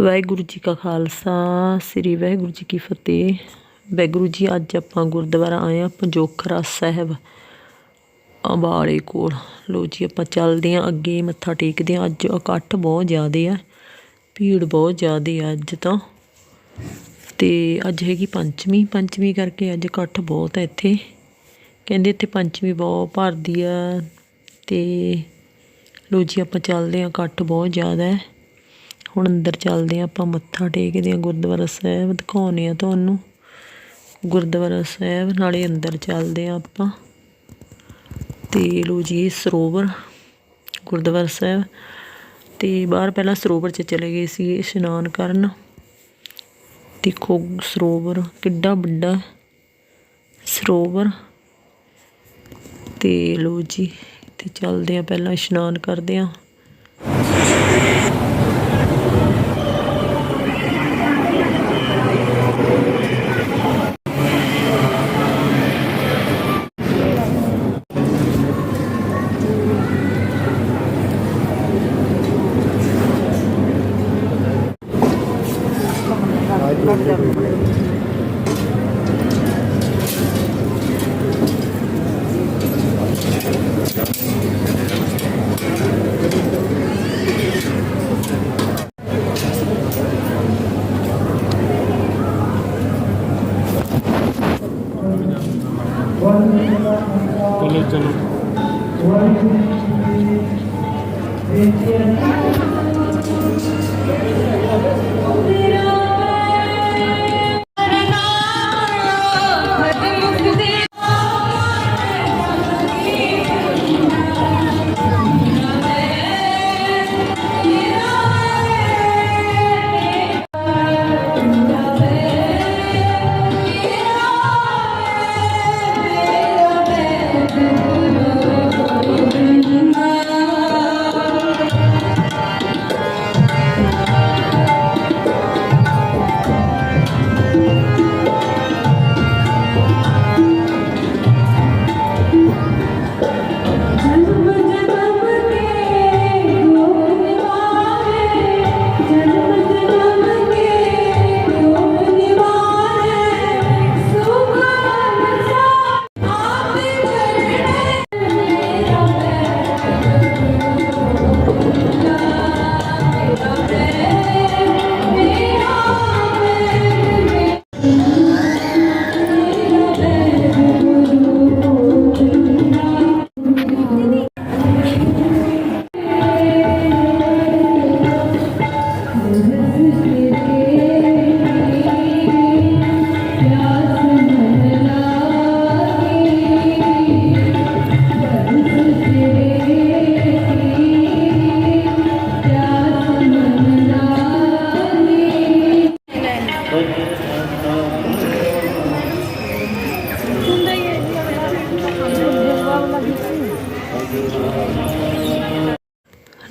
ਵਾਹਿਗੁਰੂ ਜੀ ਕਾ ਖਾਲਸਾ, ਸ੍ਰੀ ਵਾਹਿਗੁਰੂ ਜੀ ਕੀ ਫਤਿਹ। ਵਾਹਿਗੁਰੂ ਜੀ, ਅੱਜ ਆਪਾਂ ਗੁਰਦੁਆਰਾ ਆਏ ਆ ਪੰਜੋਖਰਾ ਸਾਹਿਬ ਅੰਬਾਲੇ ਕੋਲ। ਲੋ ਜੀ, ਆਪਾਂ ਚੱਲਦੇ ਆ ਅੱਗੇ, ਮੱਥਾ ਟੇਕਦੇ ਆ ਅੱਜ ਇਕੱਠ ਬਹੁਤ ਜ਼ਿਆਦੇ ਆ, ਭੀੜ ਬਹੁਤ ਜ਼ਿਆਦੇ ਆ ਅੱਜ ਤਾਂ। ਤੇ ਅੱਜ ਹੈਗੀ ਪੰਚਮੀ ਪੰਚਮੀ ਕਰਕੇ ਅੱਜ ਇਕੱਠ ਬਹੁਤ ਹੈ ਇੱਥੇ। ਕਹਿੰਦੇ ਇੱਥੇ ਪੰਚਮੀ ਬਹੁਤ ਭਰਦੀ ਆ ਤੇ ਲੋ ਜੀ, ਆਪਾਂ ਚੱਲਦੇ ਆ ਇਕੱਠ ਬਹੁਤ ਜ਼ਿਆਦਾ। ਹੈ ਹੁਣ ਅੰਦਰ ਚੱਲਦੇ ਆ ਆਪਾਂ ਮੱਥਾ ਟੇਕਦੇ ਆ ਗੁਰਦੁਆਰਾ ਸਾਹਿਬ, ਦਿਖਾਉਂਦੇ ਆ ਤੁਹਾਨੂੰ। ਗੁਰਦੁਆਰਾ ਸਾਹਿਬ ਨਾਲੇ ਅੰਦਰ ਚੱਲਦੇ ਆ ਆਪਾਂ। ਤੇ ਲੋ ਜੀ ਸਰੋਵਰ, ਗੁਰਦੁਆਰਾ ਸਾਹਿਬ। ਤੇ ਬਾਹਰ ਪਹਿਲਾਂ ਸਰੋਵਰ 'ਚ ਚਲੇ ਗਏ ਸੀ, ਇਸ਼ਨਾਨ ਕਰਨ। ਦੇਖੋ ਸਰੋਵਰ ਕਿੱਡਾ ਵੱਡਾ ਸਰੋਵਰ। ਤੇ ਲੋ ਜੀ, ਤੇ ਚੱਲਦੇ ਆ ਪਹਿਲਾਂ ਇਸ਼ਨਾਨ ਕਰਦੇ ਆ ਚਲੋ ਚਲੋ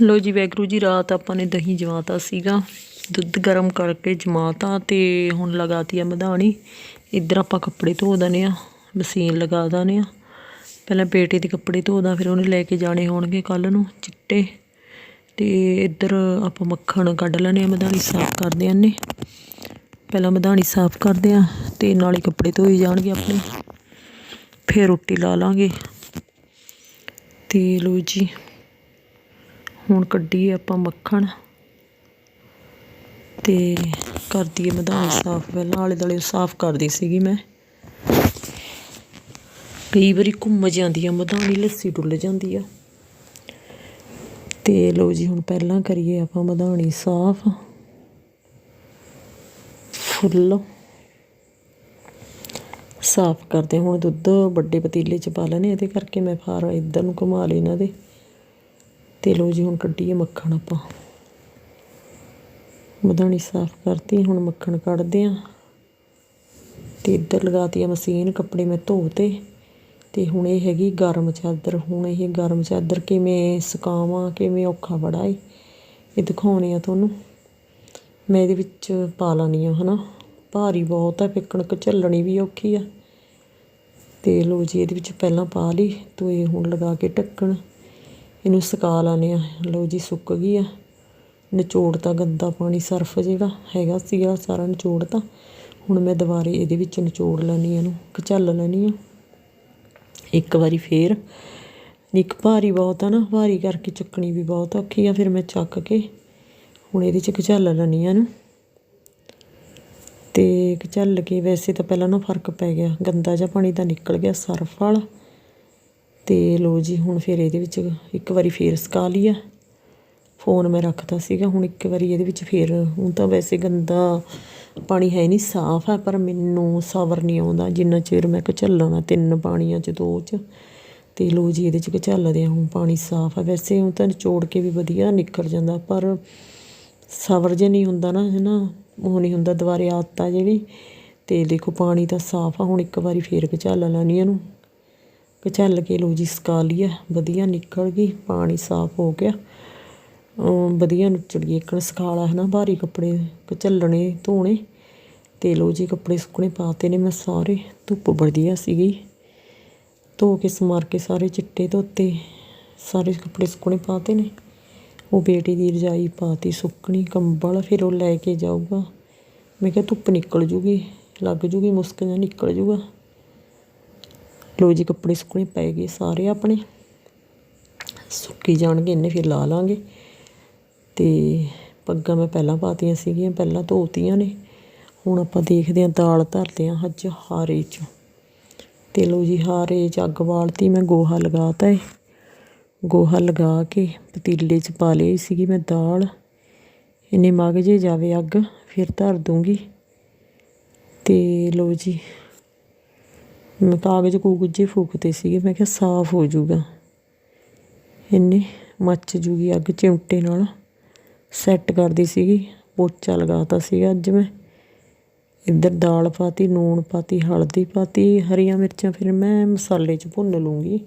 ਲੋ ਜੀ ਵੈਗਰੂ ਜੀ, ਰਾਤ ਆਪਾਂ ਨੇ ਦਹੀਂ ਜਮਾਤਾ ਸੀਗਾ। ਦੁੱਧ ਗਰਮ ਕਰਕੇ ਜਮਾਤਾ ਤੇ ਹੁਣ ਲਗਾਤੀ ਆ ਮਧਾਣੀ। ਇੱਧਰ ਆਪਾਂ ਕੱਪੜੇ ਧੋ ਦਨੇ ਆ, ਮਸ਼ੀਨ ਲਗਾ ਦਨੇ ਆ। ਪਹਿਲਾਂ ਬੇਟੇ ਦੇ ਕੱਪੜੇ ਧੋਦਾ ਫਿਰ ਉਹਨੇ ਲੈ ਕੇ ਜਾਣੇ ਹੋਣਗੇ ਕੱਲ ਨੂੰ ਚਿੱਟੇ। ਤੇ ਇੱਧਰ ਆਪਾਂ ਮੱਖਣ ਕੱਢ ਲੈਣੇ ਆ, ਮਧਾਣੀ ਸਾਫ਼ ਕਰਦੇ ਨੇ ਪਹਿਲਾਂ ਮਧਾਣੀ ਸਾਫ਼ ਕਰਦੇ ਆ ਤੇ ਨਾਲੇ ਕੱਪੜੇ ਧੋਈ ਜਾਣਗੇ ਆਪਣੇ। ਫਿਰ ਰੋਟੀ ਲਾ ਲਾਂਗੇ। ਤੇ ਲੋ ਜੀ। ਹੁਣ ਕੱਢੀਏ ਆਪਾਂ ਮੱਖਣ। ਤੇ ਕਰਦੀ ਏ ਮਧਾਣੀ ਸਾਫ਼। ਪਹਿਲਾਂ ਆਲੇ ਦੁਆਲੇ ਸਾਫ਼ ਕਰਦੀ ਸੀਗੀ ਮੈਂ। ਕਈ ਵਾਰੀ ਘੁੰਮ ਜਾਂਦੀ ਆ, ਮਧਾਣੀ ਲੱਸੀ ਡੁੱਲ ਜਾਂਦੀ ਆ। ਤੇ ਲੋ ਜੀ, ਹੁਣ ਪਹਿਲਾਂ ਕਰੀਏ ਆਪਾਂ ਮਧਾਣੀ ਸਾਫ਼। ਫੁੱਲ। ਸਾਫ਼ ਕਰਦੇ ਹੁਣ ਦੁੱਧ ਵੱਡੇ ਪਤੀਲੇ 'ਚ ਪਾ ਲੈਣੇ ਇਹਦੇ ਕਰਕੇ ਮੈਂ ਫਾਰ ਇੱਧਰ ਨੂੰ ਘੁਮਾ ਲਈ ਇਹਨਾਂ ਦੇ। ਤੇ ਲੋ ਜੀ, ਹੁਣ ਕੱਢੀਏ ਮੱਖਣ ਆਪਾਂ। ਮਧਾਣੀ ਸਾਫ਼ ਕਰਤੀ, ਹੁਣ ਮੱਖਣ ਕੱਢਦੇ ਆ। ਤੇ ਇੱਧਰ ਲਗਾਤੀ ਆ ਮਸ਼ੀਨ ਕੱਪੜੇ ਮੈਂ ਧੋਤੇ ਤੇ। ਹੁਣ ਇਹ ਹੈਗੀ ਗਰਮ ਚਾਦਰ, ਹੁਣ ਇਹ ਗਰਮ ਚਾਦਰ ਕਿਵੇਂ ਸੁਕਾਵਾਂ, ਕਿਵੇਂ ਔਖਾ ਬੜਾ ਏ। ਇਹ ਦਿਖਾਉਣੀ ਆ ਤੁਹਾਨੂੰ। ਮੈਂ ਇਹਦੇ ਵਿੱਚ ਪਾ ਲਾਨੀ ਆ, ਹਨਾ। ਭਾਰੀ ਬਹੁਤ ਆ ਪਿੱਕਣ ਝੱਲਣੀ ਵੀ ਔਖੀ ਆ। ਤੇ ਲੋ ਜੀ, ਇਹਦੇ ਵਿੱਚ ਪਹਿਲਾਂ ਪਾ ਲਈ, ਤੇ ਹੁਣ ਲਗਾ ਕੇ ਢੱਕਣ। ਇਹਨੂੰ ਸੁਕਾ ਲਾਨੇ ਆ। ਲਓ ਜੀ, ਸੁੱਕ ਗਈ ਆ। ਨਿਚੋੜਤਾ ਗੰਦਾ ਪਾਣੀ ਸਰਫ ਜਿਹੜਾ ਹੈਗਾ ਸੀਗਾ ਸਾਰਾ ਨਿਚੋੜਤਾ। ਹੁਣ ਮੈਂ ਦੁਬਾਰੇ ਇਹਦੇ ਵਿੱਚ ਨਿਚੋੜ ਲੈਣੀ ਇਹਨੂੰ, ਘਚਲ ਲੈਣੀ ਆ। ਇੱਕ ਵਾਰੀ ਫੇਰ। ਇੱਕ ਭਾਰੀ ਬਹੁਤ ਆ ਨਾ, ਭਾਰੀ ਕਰਕੇ ਚੱਕਣੀ ਵੀ ਬਹੁਤ ਔਖੀ ਆ, ਫਿਰ ਮੈਂ ਚੱਕ ਕੇ ਹੁਣ ਇਹਦੇ ਚ ਕਚੱਲ ਲੈਣੀ ਆ ਇਹਨੂੰ। ਤੇ ਕਚੱਲ ਕੇ ਵੈਸੇ ਤਾਂ ਪਹਿਲਾਂ ਨਾ ਫ਼ਰਕ ਪੈ ਗਿਆ, ਗੰਦਾ ਜਿਹਾ ਪਾਣੀ ਤਾਂ ਨਿਕਲ ਗਿਆ ਸਰਫ ਵਾਲਾ। ਤੇ ਲੋ ਜੀ, ਹੁਣ ਫਿਰ ਇਹਦੇ ਵਿੱਚ ਇੱਕ ਵਾਰੀ ਫੇਰ ਸਕਾ ਲਿਆ ਫੋਨ ਮੈਂ ਰੱਖਤਾ ਸੀਗਾ, ਹੁਣ ਇੱਕ ਵਾਰੀ ਇਹਦੇ ਵਿੱਚ ਫੇਰ, ਹੁਣ ਤਾਂ ਵੈਸੇ ਗੰਦਾ ਪਾਣੀ ਹੈ ਨਹੀਂ, ਸਾਫ਼ ਹੈ, ਪਰ ਮੈਨੂੰ ਸਬਰ ਨਹੀਂ ਆਉਂਦਾ। ਜਿੰਨਾ ਚਿਰ ਮੈਂ ਕਚੱਲਣਾ ਤਿੰਨ ਪਾਣੀਆਂ ਚ, ਦੋ ਚ, ਤੇ ਲੋ ਜੀ, ਇਹਦੇ ਚ ਕਚੱਲਦੇ ਹਾਂ ਹੁਣ ਪਾਣੀ ਸਾਫ਼ ਹੈ। ਵੈਸੇ ਹੁਣ ਤਾਂ ਨਿਚੋੜ ਕੇ ਵੀ ਵਧੀਆ ਨਿਕਲ ਜਾਂਦਾ, ਪਰ ਸਬਰ ਜੇ ਨਹੀਂ ਹੁੰਦਾ ਨਾ ਹੈ ਨਾ ਉਹ ਨਹੀਂ ਹੁੰਦਾ, ਦੁਬਾਰੇ ਆਦਤ ਆ ਜਿਹੜੀ ਤੇ ਦੇਖੋ ਪਾਣੀ ਤਾਂ ਸਾਫ਼ ਆ, ਹੁਣ ਇੱਕ ਵਾਰੀ ਫੇਰ ਕਚੱਲ ਲੈਣੀ ਇਹਨੂੰ। ਕਚੱਲ ਕੇ ਲੋ ਜੀ, ਸਕਾ ਲਿਆ ਵਧੀਆ ਨਿਕਲ ਗਈ, ਪਾਣੀ ਸਾਫ਼ ਹੋ ਗਿਆ। ਵਧੀਆ ਨੁੱਚੜ ਗਈ। ਇੱਕ ਸਕਾਲਾ ਹੈ ਨਾ ਭਾਰੀ ਕੱਪੜੇ ਕਚੱਲਣੇ ਧੋਣੇ। ਤੇ ਲੋ ਜੀ, ਕੱਪੜੇ ਸੁੱਕਣੇ ਪਾਤੇ ਨੇ ਮੈਂ ਸਾਰੇ। ਧੁੱਪ ਵਧੀਆ ਸੀਗੀ। ਧੋ ਕੇ, ਸਮਾਰ ਕੇ ਸਾਰੇ ਚਿੱਟੇ ਧੋਤੇ। ਸਾਰੇ ਕੱਪੜੇ ਸੁੱਕਣੇ ਪਾਤੇ ਨੇ। ਉਹ ਬੇਟੀ ਦੀ ਰਜਾਈ ਪਾਤੀ ਸੁੱਕਣੀ, ਕੰਬਲ ਫਿਰ ਉਹ ਲੈ ਕੇ ਜਾਊਗਾ। ਮੈਂ ਕਿਹਾ ਧੁੱਪ ਨਿਕਲ ਜੂਗੀ, ਲੱਗ ਜੂਗੀ, ਮੁਸਕ ਜਾਂ ਨਿਕਲ ਜੂਗਾ। ਲੋ ਜੀ ਕੱਪੜੇ ਸੁੱਕਣੇ ਪੈ ਗਏ ਸਾਰੇ ਆਪਣੇ। ਸੁੱਕੀ ਜਾਣਗੇ ਇਹਨੇ ਫਿਰ ਲਾ ਲਾਂਗੇ। ਤੇ ਪੱਗਾਂ ਮੈਂ ਪਹਿਲਾਂ ਪਾਤੀਆਂ ਸੀਗੀਆਂ, ਪਹਿਲਾਂ ਧੋਤੀਆਂ ਨੇ। ਹੁਣ ਆਪਾਂ ਦੇਖਦੇ ਹਾਂ ਦਾਲ ਧਰਦੇ ਹਾਂ ਅੱਜ ਹਾਰੇ 'ਚ। ਤੇ ਲੋ ਜੀ ਹਾਰੇ 'ਚ ਅੱਗ ਬਾਲਤੀ, ਮੈਂ ਗੋਹਾ ਲਗਾਤਾ ਏ। ਗੋਹਾ ਲਗਾ ਕੇ ਪਤੀਲੇ 'ਚ ਪਾ ਲਈ ਸੀਗੀ ਮੈਂ ਦਾਲ। ਇਹਨੇ ਮਗ ਜੇ ਜਾਵੇ ਅੱਗ, ਫਿਰ ਧਰ ਦੂੰਗੀ। ਤੇ ਲੋ ਜੀ ਮੈਂ ਕਾਗਜ਼ ਕੂਗਜ਼ ਜੇ ਫੂਕਤੇ ਸੀਗੇ, ਮੈਂ ਕਿਹਾ ਸਾਫ਼ ਹੋ ਜਾਊਗਾ। ਇੰਨੇ ਮੱਚ ਜੂਗੀ ਅੱਗ ਚਿਮਟੇ ਨਾਲ। ਸੈੱਟ ਕਰਦੀ ਸੀਗੀ, ਪੋਚਾ ਲਗਾਤਾ ਸੀਗਾ ਅੱਜ ਮੈਂ। ਇੱਧਰ ਦਾਲ ਪਾਤੀ, ਨੂਣ ਪਾਤੀ, ਹਲਦੀ ਪਾਤੀ, ਹਰੀਆਂ ਮਿਰਚਾਂ, ਫਿਰ ਮੈਂ ਮਸਾਲੇ 'ਚ ਭੁੰਨ ਲੂੰਗੀ।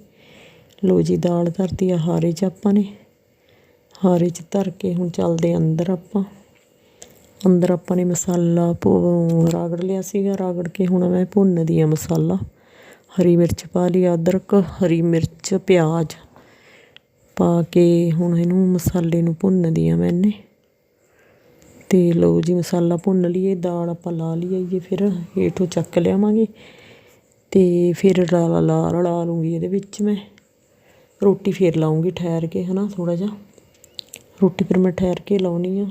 ਲੋ ਜੀ, ਦਾਲ ਧਰਤੀ ਆ ਹਾਰੇ 'ਚ ਆਪਾਂ ਨੇ। ਹਾਰੇ 'ਚ ਧਰ ਕੇ ਹੁਣ ਚੱਲਦੇ ਅੰਦਰ ਆਪਾਂ। ਅੰਦਰ ਆਪਾਂ ਨੇ ਮਸਾਲਾ ਭੁ- ਲਿਆ ਸੀਗਾ, ਰਗੜ ਕੇ ਹੁਣ ਮੈਂ ਭੁੰਨਦੀ ਆ ਮਸਾਲਾ। ਹਰੀ ਮਿਰਚ ਪਾ ਲਈ, ਅਦਰਕ, ਹਰੀ ਮਿਰਚ, ਪਿਆਜ਼ ਪਾ ਕੇ ਹੁਣ ਇਹਨੂੰ ਮਸਾਲੇ ਨੂੰ ਭੁੰਨਦੀ ਆ ਮੈਨੇ ਤੇ ਲਓ ਜੀ ਮਸਾਲਾ ਭੁੰਨ ਲਈਏ, ਦਾਲ ਆਪਾਂ ਲਾ ਲਈਏ ਫਿਰ, ਹੇਠੋਂ ਚੱਕ ਲਿਆਵਾਂਗੇ। ਤੇ ਫਿਰ ਲਾ ਲਾ ਰਲਾ ਲੂੰਗੀ ਇਹਦੇ ਵਿੱਚ ਮੈਂ। ਰੋਟੀ ਫੇਰ ਲਾਉਂਗੀ ਠਹਿਰ ਕੇ, ਹਨਾ ਥੋੜਾ ਜਿਹਾ। ਰੋਟੀ ਫਿਰ ਮੈਂ ਠਹਿਰ ਕੇ ਲਾਉਣੀ ਆ।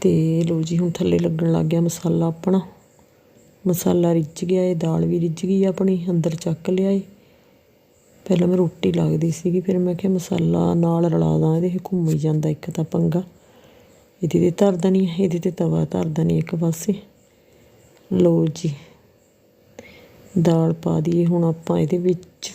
ਤੇ ਲਓ ਜੀ ਹੁਣ ਥੱਲੇ ਲੱਗਣ ਲੱਗ ਗਿਆ ਮਸਾਲਾ ਆਪਣਾ। ਮਸਾਲਾ ਰਿੱਝ ਗਿਆ ਏ ਦਾਲ ਵੀ ਰਿੱਝ ਗਈ ਆਪਣੀ, ਅੰਦਰ ਚੱਕ ਲਿਆ ਏ ਪਹਿਲਾਂ ਮੈਂ ਰੋਟੀ ਲੱਗਦੀ ਸੀਗੀ, ਫਿਰ ਮੈਂ ਕਿਹਾ ਮਸਾਲਾ ਨਾਲ ਰਲਾ ਦਾਂ, ਇਹਦੇ ਘੁੰਮ ਹੀ ਜਾਂਦਾ ਇੱਕ ਤਾਂ ਪੰਗਾ। ਇਹਦੇ ਤੇ ਧਰਦਾ ਨਹੀਂ ਇਹਦੇ ਤੇ ਤਵਾ ਧਰਦਾ ਨਹੀਂ ਇੱਕ ਪਾਸੇ। ਲਓ ਜੀ, ਦਾਲ ਪਾ ਦਈਏ ਹੁਣ ਆਪਾਂ ਇਹਦੇ ਵਿੱਚ।